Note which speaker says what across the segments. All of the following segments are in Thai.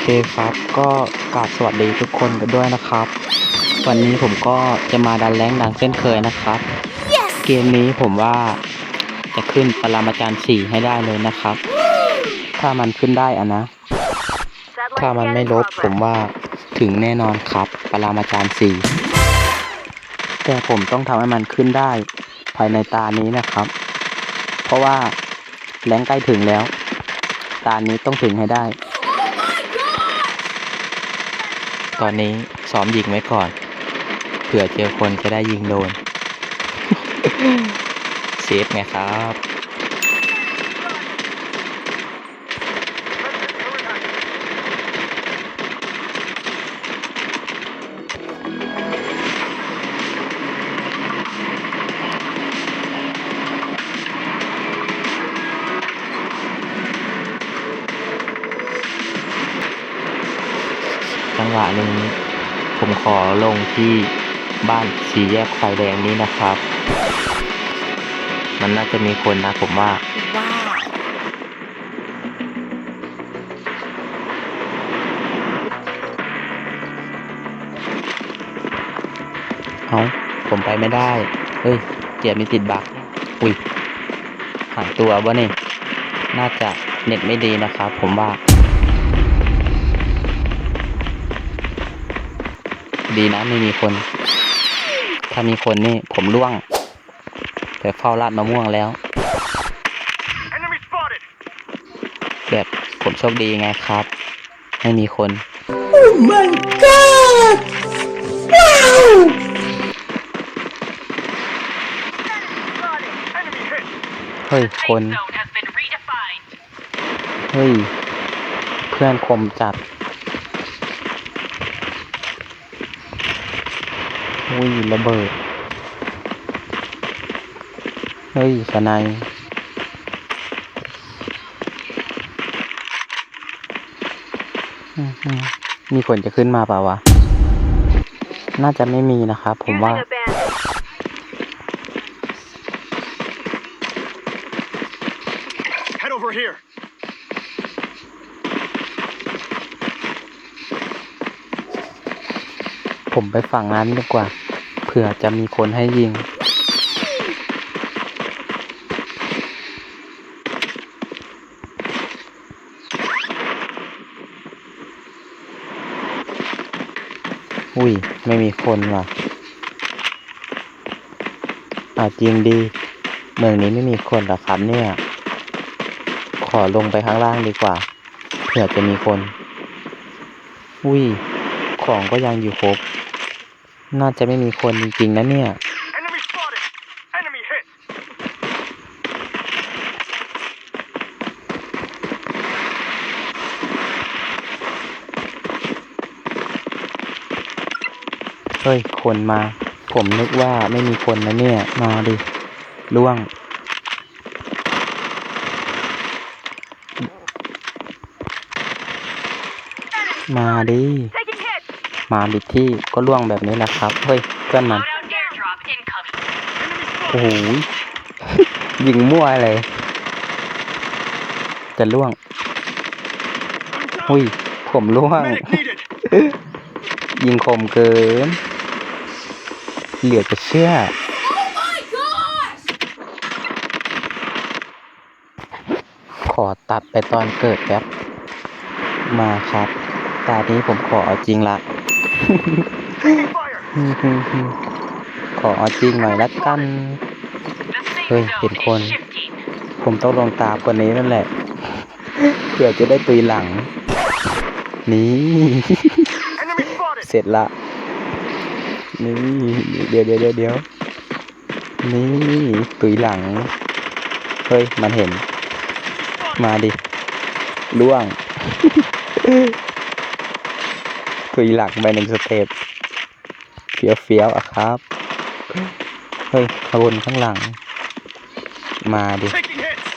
Speaker 1: เคครับ ก็กราบสวัสดีทุกคนกันด้วยนะครับ วันนี้ผมก็จะมาดันแรงดังเส้นเคยนะครับเกมนี้ผมว่าจะขึ้นปรมาจารย์สี่ให้ได้เลยนะครับ ถ้ามันขึ้นได้อะนะ ถ้ามันไม่ลบผมว่าถึงแน่นอนครับปรมาจารย์สี่แต่ผมต้องทำให้มันขึ้นได้ภายในตานี้นะครับ เพราะว่าแรงใกล้ถึงแล้ว ตานี้ต้องถึงให้ได้ ตอนนี้ซ้อมยิงไว้ก่อน เผื่อเจอคนจะได้ยิงโดน เซฟไงครับ อลงที่บ้านสีแยกไฟแดงนี้นะครับ มันน่าจะมีคนนะผมว่าเอาผมไปไม่ได้ เฮ้ยเกียร์มีติดบัก อุ้ย หายตัววะนี่ น่าจะเน็ตไม่ดีนะครับผมว่า ดีนะไม่มีคน ถ้ามีคนนี่ผมล่วงไปเฝ้าลาดมะม่วงแล้ว
Speaker 2: Enemy spotted!
Speaker 1: แบบผมโชคดีไงครับ ไม่มีคน
Speaker 2: Enemy hit!
Speaker 1: เฮ้ย คน
Speaker 3: zone has been redefined.
Speaker 1: เฮ้ย เพื่อนคมจัด อุ้ยระเบิด เฮ้ยสนายอื้อหือมีคนจะขึ้นมาเปล่าวะ น่าจะไม่มีนะครับผมว่า
Speaker 3: Using a bandit.
Speaker 2: Head over here!
Speaker 1: ผมไปฝั่งนั้นดีกว่าเผื่อจะมีคนให้ยิง อุ้ย ไม่มีคนว่ะอาจริงดี เมืองนี้ไม่มีคนหรอครับเนี่ย ขอลงไปข้างล่างดีกว่า เผื่อจะมีคน อุ้ย ของก็ยังอยู่ครบ น่าจะไม่มีคนจริงๆนะเนี่ย
Speaker 2: Enemy spotted! Enemy hit!
Speaker 1: เฮ้ย คนมา ผมนึกว่าไม่มีคนนะเนี่ย มาดิล่วง มาดิ
Speaker 3: Taking hit.
Speaker 1: มาบิดที่ก็ล่วงแบบนี้แหละครับ เฮ้ยเพื่อนมัน โอ้โหยิงมั่วเลย จะล่วงหุยผมล่วง ยิงคมเกิน เหลือจะเชื่อขอตัดไปตอนเกิดแป๊บมาครับ ตานี้ผมขอเอาจริงละ ขอเอาจริงหน่อยละกัน
Speaker 3: The safe
Speaker 1: Hey,
Speaker 3: zone
Speaker 1: hit
Speaker 3: is
Speaker 1: one.
Speaker 3: shifting.
Speaker 1: ผมต้องลงตามคนนี้นั่นแหละ เพื่อจะได้ตุยหลัง นี่
Speaker 2: Enemy spotted!
Speaker 1: เสร็จละ นี่เดี๋ยวเดี๋ยวเดี๋ยวเดี๋ยวนี่ตุยหลัง เฮ้ย มันเห็น มาดิล่วง ตุยหลังไปหนึ่งสเต็ปเฟี้ยวเฟี้ยวๆอะครับ เฮ้ยขบวนข้างหลัง มาดิ
Speaker 2: Taking hits!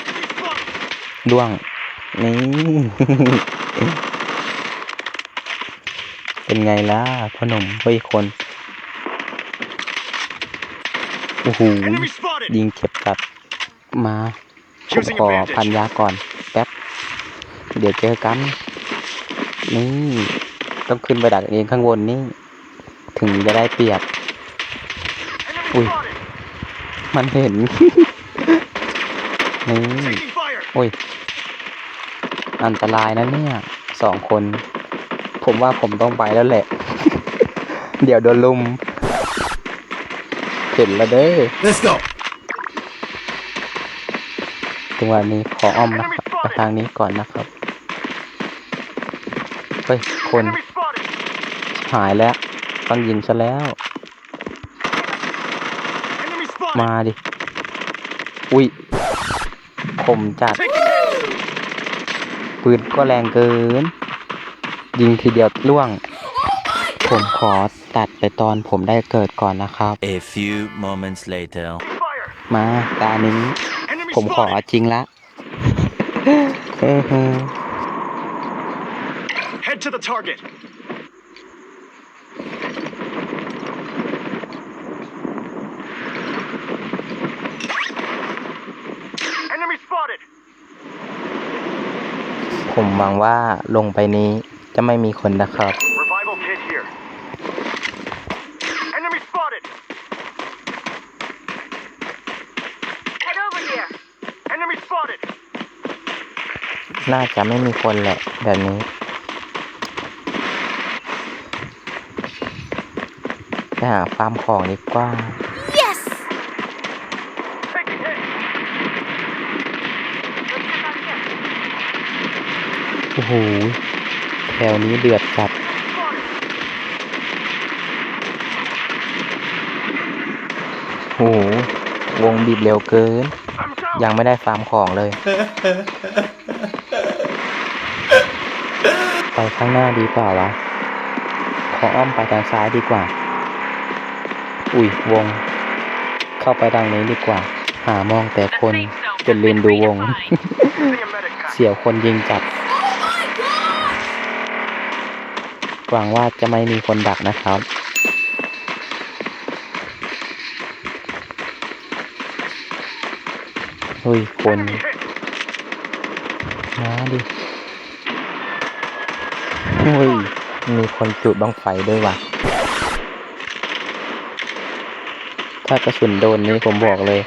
Speaker 2: Enemy spotted!
Speaker 1: ล่วง นี่ เป็นไงล่ะพ่อหนุ่มเฮ้ยคน โอ้โห
Speaker 2: Enemy spotted!
Speaker 1: ยิงเจ็บจัดมาผม
Speaker 2: Using
Speaker 1: ขอ
Speaker 2: advantage.
Speaker 1: พันยาก่อนแป๊บ เดี๋ยวเจอกัน นี่ ต้องขึ้นไปดักเองข้างบนนี่ ถึงจะได้เปรียบ
Speaker 2: Enemy
Speaker 1: Ui.
Speaker 2: spotted.
Speaker 1: มันเห็น นี่
Speaker 2: Taking fire.
Speaker 1: โอ้ย อันตรายนะเนี่ย สองคน ผมว่าผมต้องไปแล้วแหละ เดี๋ยวโดนลุม เห็นแล้วเด้อ
Speaker 4: Let's go.
Speaker 1: จังหวะนี้ขออ้อมนะครับไปทางนี้ก่อนนะครับ เฮ้ย คน
Speaker 2: Enemy spotted.
Speaker 1: หายแล้วต้องยิงซะแล้ว
Speaker 2: Enemy spotted.
Speaker 1: มาดิ อุ้ยผมจัด
Speaker 2: Taking hits.
Speaker 1: ปืนก็แรงเกิน ยิงทีเดียวล่วง ผมขอตัดไปตอนผมได้เกิดก่อนนะครับ
Speaker 4: A few moments later.
Speaker 2: Fire.
Speaker 1: มาตานี้
Speaker 2: Enemy
Speaker 1: ผมขอ
Speaker 2: spotted.
Speaker 1: จริงละเฮ้เฮ้
Speaker 2: Head to the target. Enemy spotted.
Speaker 1: ผมหวังว่าลงไปนี้จะไม่มีคนนะครับ
Speaker 2: Revival kit here. Enemy spotted.
Speaker 3: Head over here.
Speaker 2: Enemy spotted.
Speaker 1: น่าจะไม่มีคนแหละแบบนี้ ไปหาฟาร์มของดีกว่า
Speaker 3: Yes.
Speaker 2: Taking hit.
Speaker 3: Let's get on here.
Speaker 1: โอ้โห แถวนี้เดือดจัด
Speaker 2: Spotted.
Speaker 1: โอ้โห วงบีบเร็วเกิน
Speaker 2: I'm down.
Speaker 1: ยังไม่ได้ฟาร์มของเลย ไปข้างหน้าดีกว่าวะ ขออ้อมไปทางซ้ายดีกว่า อุ้ยวง เข้าไปทางนี้ดีกว่า หามองแต่คน
Speaker 3: safe zone
Speaker 1: จนลืมดูวง เสียวคนยิงจัดหวังว่าจะไม่มีคนดักนะครับ เฮ้ย คน มาดิเฮ้ย มีคนจุดบ้องไฟด้วยว่ะ ถ้ากระสุนโดนนี้ผมบอกเลย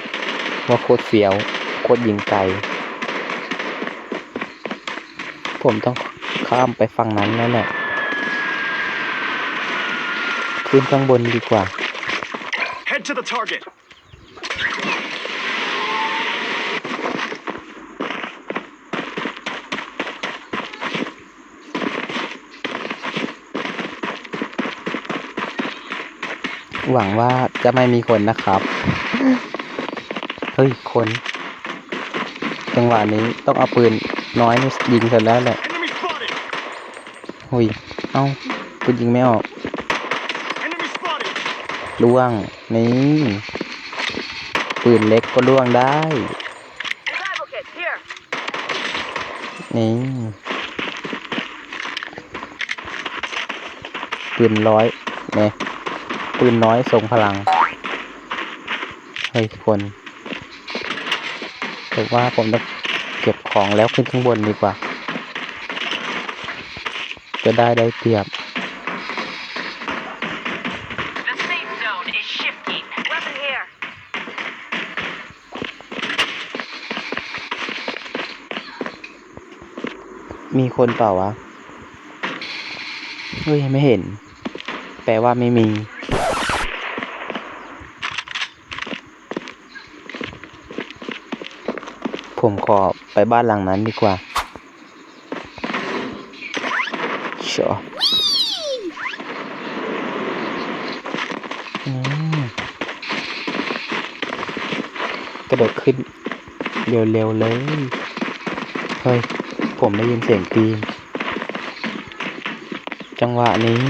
Speaker 1: ว่าโคตรเฟี้ยว โคตรยิงไกล ผมต้องข้ามไปฝั่งนั้นแล้วแหละขึ้นข้างบนดีกว่า
Speaker 2: Head to the target.
Speaker 1: หวังว่า จะไม่มีคนนะครับ เฮ้ย คน จังหวะนี้ต้องเอาปืนน้อยนี่ยิงเสร็จแล้วแหละ
Speaker 2: Enemy spotted.
Speaker 1: หุยเอ้าปืนยิงไม่ออก
Speaker 2: Enemy spotted.
Speaker 1: ล่วง นี่ ปืนเล็กก็ล่วงได้
Speaker 3: Revival kit here.
Speaker 1: นี่ปืนร้อยเนี่ยปืนน้อยทรงพลัง เฮ้ยคนผมว่าผมต้องเก็บของแล้วขึ้นข้างบนดีกว่า จะได้ได้เปรียบ
Speaker 3: The safe zone is shifting. Weapon here.
Speaker 1: มีคนเปล่าวะ เฮ้ย ไม่เห็น แปลว่าไม่มี ผมขอไปบ้านหลังนั้นดีกว่าเชัวอืมกระโดดขึ้น เร็วๆเลย เฮ้ย ผมได้ยินเสียงตีนจังหวะนี้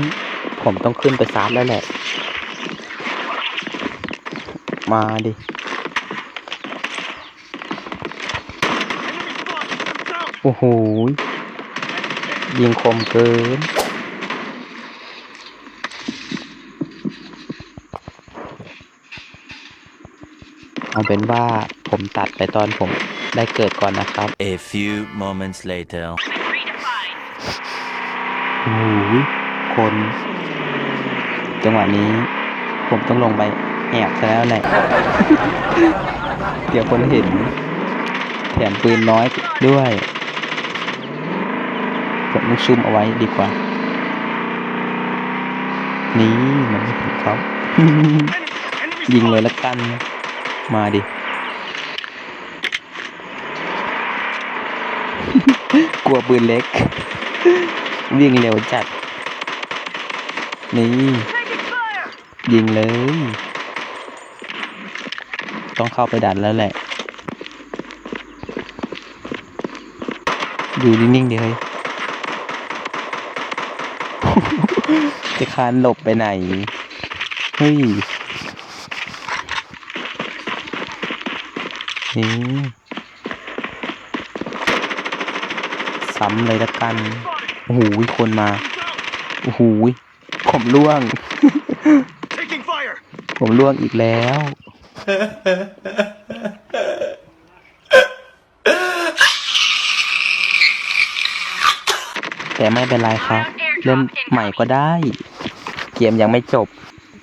Speaker 1: ผมต้องขึ้นไปซาร์แล้วแหละ มาดิ
Speaker 2: Enemy spotted. I'm down.
Speaker 1: โอ้โหยิงคมเกิน เอาเป็นว่าผมตัดไปตอนผมได้เกิดก่อนนะครับ
Speaker 4: A few moments later.
Speaker 3: Been redefined.
Speaker 1: โอ้โหคน จังหวะนี้ ผมต้องลงไปแอบซะแล้วแหละเดี๋ยวคนเห็น แถมปืนน้อยด้วย ผมต้องซุ่มเอาไว้ดีกว่า นี่มันไม่ถึงเขายิงเลยละกัน มาดิ กลัวปืนเล็ก วิ่งเร็วจัด นี่ ยิงเลย ต้องเข้าไปดันแล้วแหละ อยู่นิ่งๆเดี๋ยวเฮ้ย จะคานหลบไปไหน เฮ้ย นี่ซ้ำเลยละกัน
Speaker 2: Spotted.
Speaker 1: โอ้โหคนมา
Speaker 2: Down.
Speaker 1: โอ้โหผมล่วง
Speaker 2: Taking fire.
Speaker 1: ผมล่วงอีกแล้วแต่ไม่เป็นไรครับ เล่นใหม่ก็ได้ เกมยังไม่จบ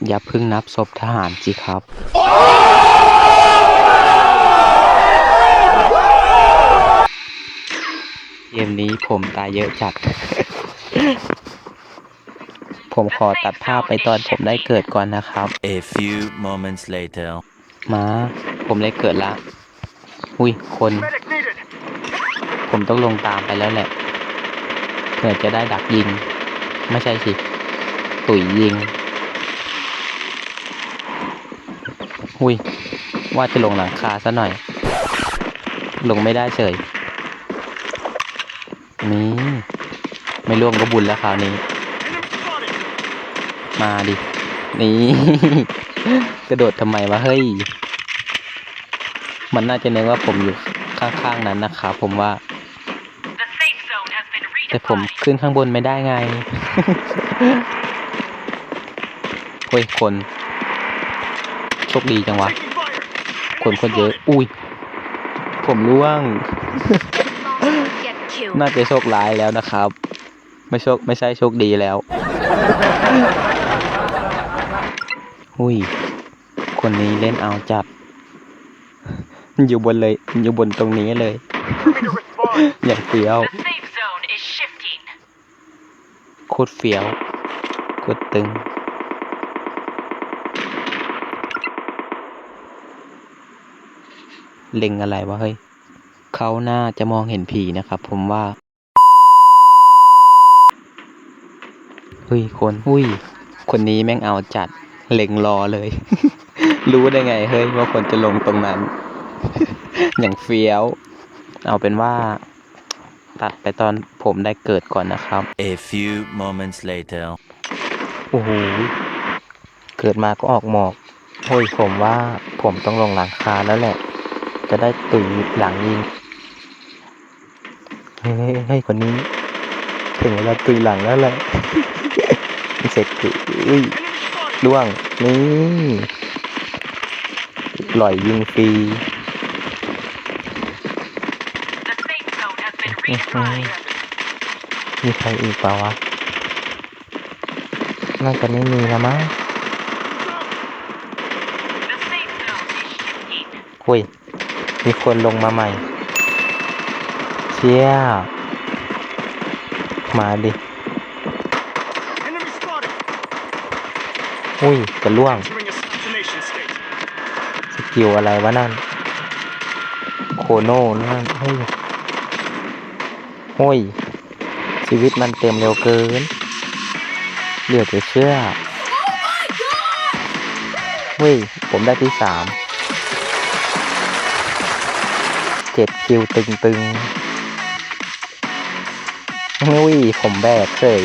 Speaker 1: อย่าเพึ่งนับศพทหารสิครับ เกมนี้ผมตายเยอะจัด ผมขอตัดภาพไปตอนผมได้เกิดก่อนนะครับ
Speaker 4: A few moments later.
Speaker 1: มา ผมได้เกิดละ อุ้ยคน
Speaker 2: Medic needed.
Speaker 1: ผมต้องลงตามไปแล้วแหละเผื่อจะได้ดักยิง ไม่ใช่สิตุ๋ยยิงอุ้ยว่าจะลงหลังคาซะหน่อย ลงไม่ได้เฉย นี่ ไม่ร่วงก็บุญแล้วคราวนี้ มาดิ นี่ กระโดดทำไมวะเฮ้ย มันน่าจะนึกว่าผมอยู่ข้างๆนั้นนะครับผมว่า แต่ผม ขึ้นข้างบนไม่ได้ไงเฮ้ยคน โชคดีจังวะ
Speaker 2: Taking fire.
Speaker 1: คน
Speaker 2: Enemy
Speaker 1: คนเยอะ
Speaker 2: spotted.
Speaker 1: อุ้ย ผมร่วง
Speaker 5: Get killed.
Speaker 1: น่าจะโชคร้ายแล้วนะครับ ไม่โชคไม่ใช่โชคดีแล้ว อุ้ย คนนี้เล่นเอาจัด อยู่บนเลย อยู่บนตรงนี้เลย
Speaker 2: Moving to respond.
Speaker 1: อย่างเฟี้ยว
Speaker 3: The safe zone is shifting.
Speaker 1: โค ตรเฟี้ยวโคตรตึง เล็งอะไรวะเฮ้ยเขาน่าจะมองเห็นผีนะครับ ผมว่าเฮ้ยคนอุ้ย คนนี้แม่งเอาจัดเล็งรอเลย รู้ได้ไงเฮ้ยว่าคนจะลงตรงนั้น อย่างเฟี้ยว เอาเป็นว่า ตัดไปตอนผมได้เกิดก่อนนะครับ
Speaker 4: A few moments later.
Speaker 1: โอ้โหเกิดมาก็ออกหมอกโอ้ยผมว่าผมต้องลงหลังคาแล้วแหละ จะได้ตุยหลังยิงเฮ้ยเฮ้ยเฮ้ยคนนี้ ถึงเวลาตุยหลังแล้วแหละเสร็จตุยอุ้ย
Speaker 2: Enemy spotted.
Speaker 1: ล่วง นี่หล่อยยิงฟรี มีใครอีกเปล่าวะ น่าจะไม่มีแล้วมั้ง
Speaker 3: The safe zone is shifting.
Speaker 1: อุ้ยมีคนลงมาใหม่ เชี่ย มาดิ อุ้ย จะล่วง สกิลอะไรวะนั่น โคโน่นั่นเฮ้ย โอ้ย ชีวิตมันเต็มเร็วเกิน เหลือจะเชื่อเฮ้ย ผมได้ที่สามเจ็ดคิวตึงๆเฮ้ย ผมแบกเฉย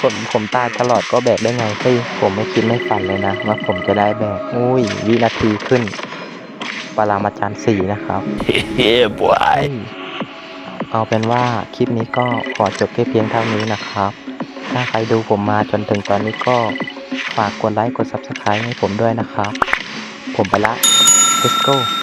Speaker 1: ผมผมตายตลอดก็แบกได้ไงเฮ้ยผมไม่คิดไม่ฝันเลยนะว่าผมจะได้แบกอุ้ย วินาทีขึ้นปรามาจารย์สี่นะครับ
Speaker 4: yeah, boy.
Speaker 1: เฮ้ย เอาเป็นว่าคลิปนี้ก็ขอจบแค่เพียงเท่านี้นะครับ ถ้าใครดูผมมาจนถึงตอนนี้ก็ฝากกดไลค์กด Subscribe ให้ผมด้วยนะครับ ผมไปละ let's go